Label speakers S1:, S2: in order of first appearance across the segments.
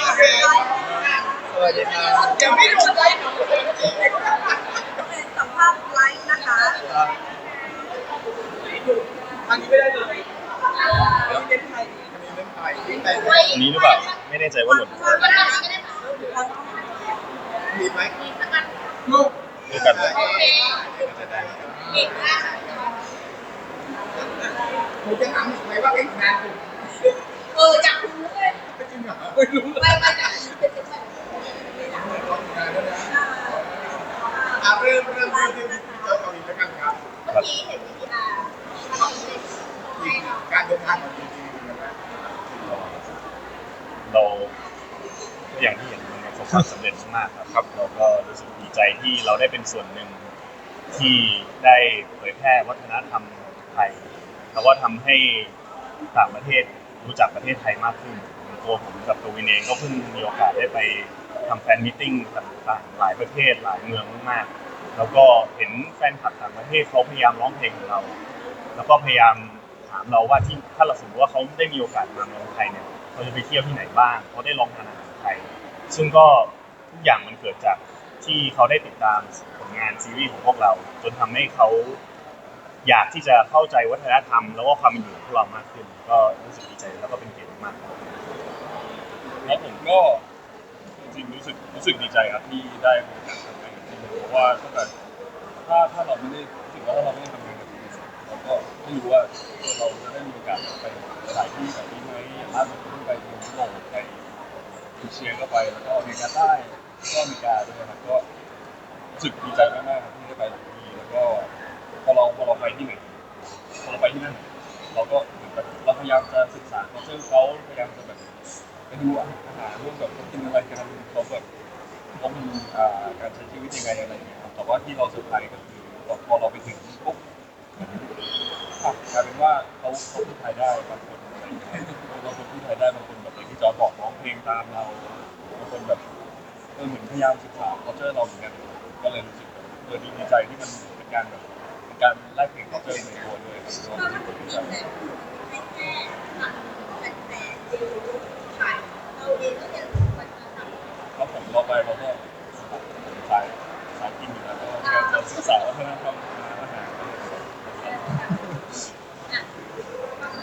S1: สวัสดีครับ
S2: ยังไม่ดูเลย
S3: สัมภาษณ์ไลฟ์นะคะ
S2: อันนี้ไม่ได้เลยแล้วเล่นไทยอันนี้เล่นไทยเล่นไทย
S1: อันนี้หรือเปล่า ไม่แน่ใจว่าหล่น
S2: มีไหมลูก
S1: ด้วยกันเลย
S2: ผมจะถามอีกไหมว่าเป็นงาน
S3: เออจากคุณเลย
S2: ไม่รู้เลย
S3: ไม่ไม่จากคุณเป็นแบบ
S2: งานแล้วนะอะเริ่มเริ่มเริ่มที่เจ้าเกาหลีแล้วกันครับ
S3: เมื่อกี้เห็นวิทยาทำเป็นให้เรา
S2: การเดินทางของจริงๆนะครับ
S1: เราอย่างที่เห็นมันประสบความสำเร็จมากครับครับ เราก็รู้สึกดีใจที่เราได้เป็นส่วนหนึ่งที่ได้เผยแพร่วัฒนธรรมไทย แล้วก็ทำให้ต่างประเทศรู้จักประเทศไทยมากขึ้น ตัวผมกับตัววินเองก็เพิ่งมีโอกาสได้ไปทำแฟนมิทติ้งต่างๆหลายประเทศหลายเมืองมากๆแล้วก็เห็นแฟนคลับต่างประเทศเขาพยายามร้องเพลงของเรา แล้วก็พยายามถามเราว่าที่ถ้าเราสมมติว่าเขาได้มีโอกาสมาเมืองไทยเนี่ยเขาจะไปเที่ยวที่ไหนบ้างเขาได้ลองทานอาหารไทยซึ่งก็ทุกอย่างมันเกิดจากที่เขาได้ติดตามผลงานซีรีส์ของพวกเรา จนทำให้เขาอยากที่จะเข้าใจวัฒนธรรม แล้วก็ความเป็นอยู่ของพวกเรามากขึ้น ก็รู้สึกดีใจแล้วก็เป็นเกียรติมากครับ
S4: แล้วผมก็จริงๆรู้สึกรู้สึกดีใจครับที่ได้มีโอกาสทำงานกับทีมเพราะว่าถ้าเกิดถ้าถ้าเราไม่ได้รู้สึกว่าถ้าเราไม่ได้ทำงานกับทีมเราก็ไม่รู้ว่าเราจะได้มีโอกาสไปหลายที่แบบนี้ไหมอย่างล่าสุดเพิ่งไปยุโรปไปเอเชียก็ไปแล้วก็อเมริกาใต้ก็อเมริกาด้วยครับก็รู้สึกดีใจมากๆครับที่ได้ไปหลายที่แล้วก็พอเราพอเราไปที่ไหนพอเราไปที่นั่นเราก็เหมือนแบบเราพยายามจะศึกษาเขาเจอเขาพยายามจะแบบ ไปดูอาหารว่าแบบเขากินอะไรกันเขาแบบเขามีอ่าการใช้ชีวิตยังไงอะไรอย่างเงี้ยครับแต่ว่าที่เราเซอร์ไพรส์ก็คือพอเราไปถึงปุ๊บอะกลายเป็นว่าเขาเขาพูดไทยได้บางคนอะไรอย่างเงี้ยบางคนพูดไทยได้บางคนแบบอย่างที่จอร์จบอกร้องเพลงตามเราบางคนแบบเออเหมือนพยายามศึกษาเขาเจอเราเหมือนกันก็เลยรู้สึกแบบเออดีดีใจที่มันเป็นการแบบเป็นการแลกเปลี่ยนเขาเจอในตัวด้วยครับ
S3: ก็ถ้าคุณ
S4: สึก
S3: จ
S4: ดี
S3: ริง
S4: ใจ
S3: เนี่ยให้แค่ผ่านแฟนๆ
S4: เราไปเราก็สายสายกินอยู่แล้วก็พยายามจะศึกษาวัฒนธรรมอาหาร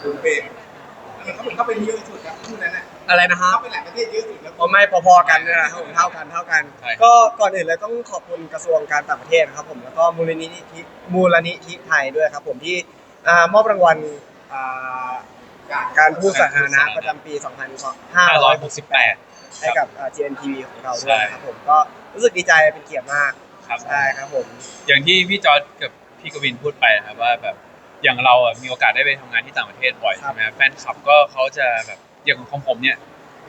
S2: คุณเป็นเขาเป็นเขาเป็นเยอะสุดครับคู่นั้นน่ะ
S5: อะไรนะครับ
S2: เขาเป็นหลายประเทศเยอะสุดแล้ว
S5: ผมไม่พอๆกันนะครับผมเท่ากันเท่ากันก็ก่อนอื่นเลยต้องขอบคุณกระทรวงการต่างประเทศนะครับผมแล้วก็มูลนิธิมูลนิธิไทยด้วยครับผมที่อ่ามอบรางวัลอ่าการพูดสาธารณะประจำปี 2568 ให้กับอ่า GNTV ของเราด้วยนะครับผมก็รู้สึกดีใจเป็นเกียรติมาก
S6: ครับ
S5: ใช่ครับผม
S6: อย่างที่พี่จอร์ดกับพี่กวินพูดไปนะครับว่าแบบอย่างเราอะมีโอกาสได้ไปทำงานที่ต่างประเทศบ่อยใช่ไหมแฟนคลับก็เขาจะแบบอย่างของผมเนี่ย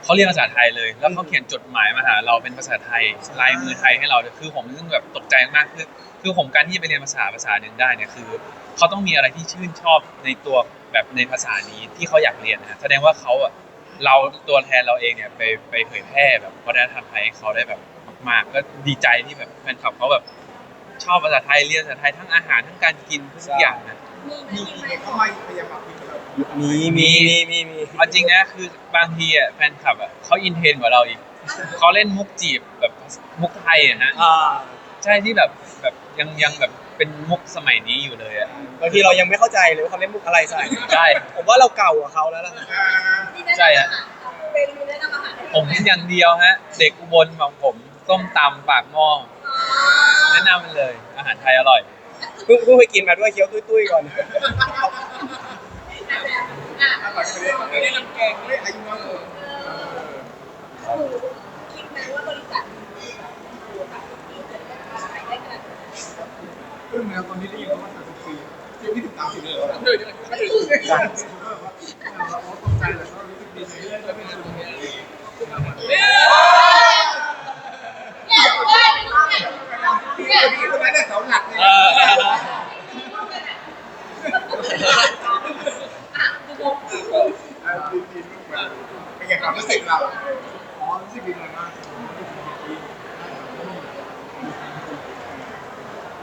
S6: เขาเรียนภาษาไทยเลย แล้วเขาเขียนจดหมายมาหาเราเป็นภาษาไทยลายมือไทยให้เราเลยคือผมซึ่งแบบตกใจมากคือคือผมการที่จะไปเรียนภาษาภาษาหนึ่งได้เนี่ยคือเขาต้องมีอะไรที่ชื่นชอบในตัวแบบในภาษานี้ที่เขาอยากเรียนนะแสดงว่าเขาอะ เราตัวแทนเราเองเนี่ยไปไปเผยแพร่แบบวัฒนธรรมไทยให้เขาได้แบบมากๆก็ดีใจที่แบบแฟนคลับเขาแบบชอบภาษาไทยเรียนภาษาไทยทั้งอาหารทั้งการกินทุกอย่างนะ
S3: มีไหม
S2: มี
S3: มี
S2: กี่
S3: ไหม
S2: เด็กเขาไม่พยายามมาคุยกับเรา
S5: มีมีมีมีมี
S6: เอาจริงนะคือบางทีอะแฟนคลับอะเขาอินเทรนกว่าเราอีกเขาเล่นมุกจีบแบบมุกไทยอะฮะ
S5: อ่า
S6: ใช่ที่แบบแบบยังยังแบบ เป็นมุกสมัยนี้อยู่เลยอะ
S5: บางทีเรายังไม่เข้าใจเลยว่าเขาเล่นมุกอะไรใส่
S6: ใช่
S5: ผมว่าเราเก่ากว่าเขาแล้วล่ะ
S2: อ่า
S3: นี่แนะนำอาหารเป็นมีแนะนำอาหาร
S6: ผมอย่างเดียวฮะ เด็กอุบลของผมส้มตำปากหม้อแนะนำมันเลย อาหารไทยอร่อย
S5: เพิ่งเพิ่งไปกินมาด้วยเคี้ยวตุ้ยๆก่อน
S3: อะ
S2: อร่อยไปเลยไม่ได้น้ำแกงไม่อายุน้อยสุด
S3: เออคิดไหมว่าบริษัทมีแบบตัวแบบที่เกิดมาขายได้ขนาดนี้
S2: เรื่องแมวตอนนี้ได้ยินว่าสามสิบปีเที่ยวที่ถึงสามสิบเลยเหรอเดี๋ยวเดี๋ยวไม่ถึงเราตกใจแต่ก็รู้สึกดีใจที่ได้เป็นส่วนหนึ่ง
S3: เนี่ยเว้ยเนี่ย
S2: พี่คนนั้นเนี่ยเสาหลักเลย
S6: เออ
S3: อะดูงง
S2: เป็นไงความรู้สึกเราอ๋อรู้สึกดีใจมาก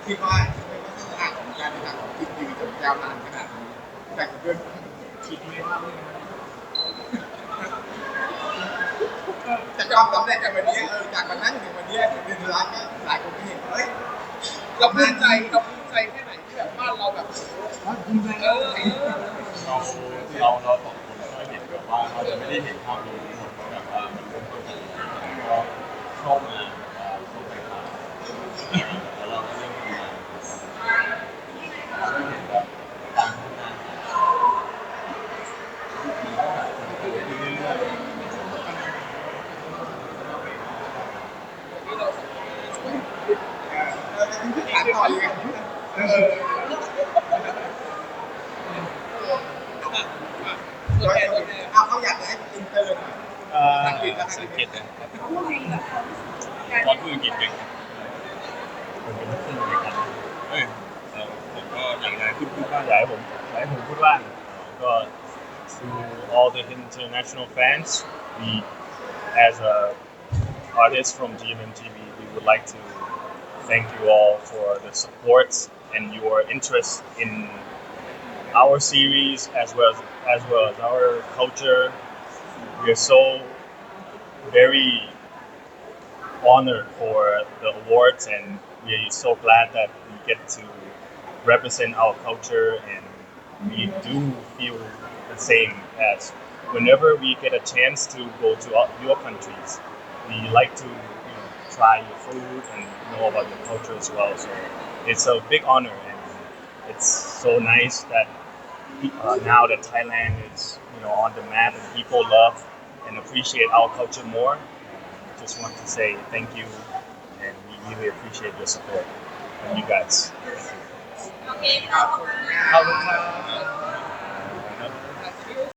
S2: คิ ยาวนานขนาดนี้แต่งเพื่อนคิดไม่ว่าเรื่องนั้นจากความสำเร็จจากวันนี้เออจากวันนั้นถึงวันนี้ถึงหนึ่งล้าก็หลายคนก็เห็นเฮ้ยเราภูมิใจเราภูมิใจแค่ไหนที่แบบบ้านเราแบบภูมิใจเออ
S4: เราเราเราสองคนก็เห็นแบบว่าเราจะไม่ได้เห็นภาพรวมทั้งหมดว่าแบบว่ามันเริ่มต้นจากยังไงก็เข้ามาแบบว่าเข้าไปทำแล้วเราก็เริ่มทำงานเราก็เห็นแบบการพัฒนามันก็แบบเกิดขึ้นเรื่อยๆ
S2: เราจะทิ้งที่ฐานต่อยังไงเออ เอาเขาอยากให้อินเตอร์
S1: เอ่อ
S2: อังกฤษแล้ว
S6: สังเกตเลย
S3: พูดไงแบบการ
S4: ตอนพูดอังกฤษเก่ง
S1: ผมเป็นลูกครึ่งเลยครับ
S4: เอ้ยเราผมก็อย่างไรพูดพูดบ้าง
S1: อยากให้ผมอยากให้ผมพูดว่าก็ to all the international fans we as a artist from GMMTV we would like to thank you all for the support and your interest in our series as well as, as well as our culture. We are so very honored for the awards and we are so glad that we get to represent our culture and we do feel the same as whenever we get a chance to go to your countries. We like to you know, try your food and know about your culture as well. So it's a big honor and it's so nice that uh, now that Thailand is you know on the map and people love and appreciate our culture more I just want to say thank you and we really appreciate your support from you guys. Thank you.
S3: โ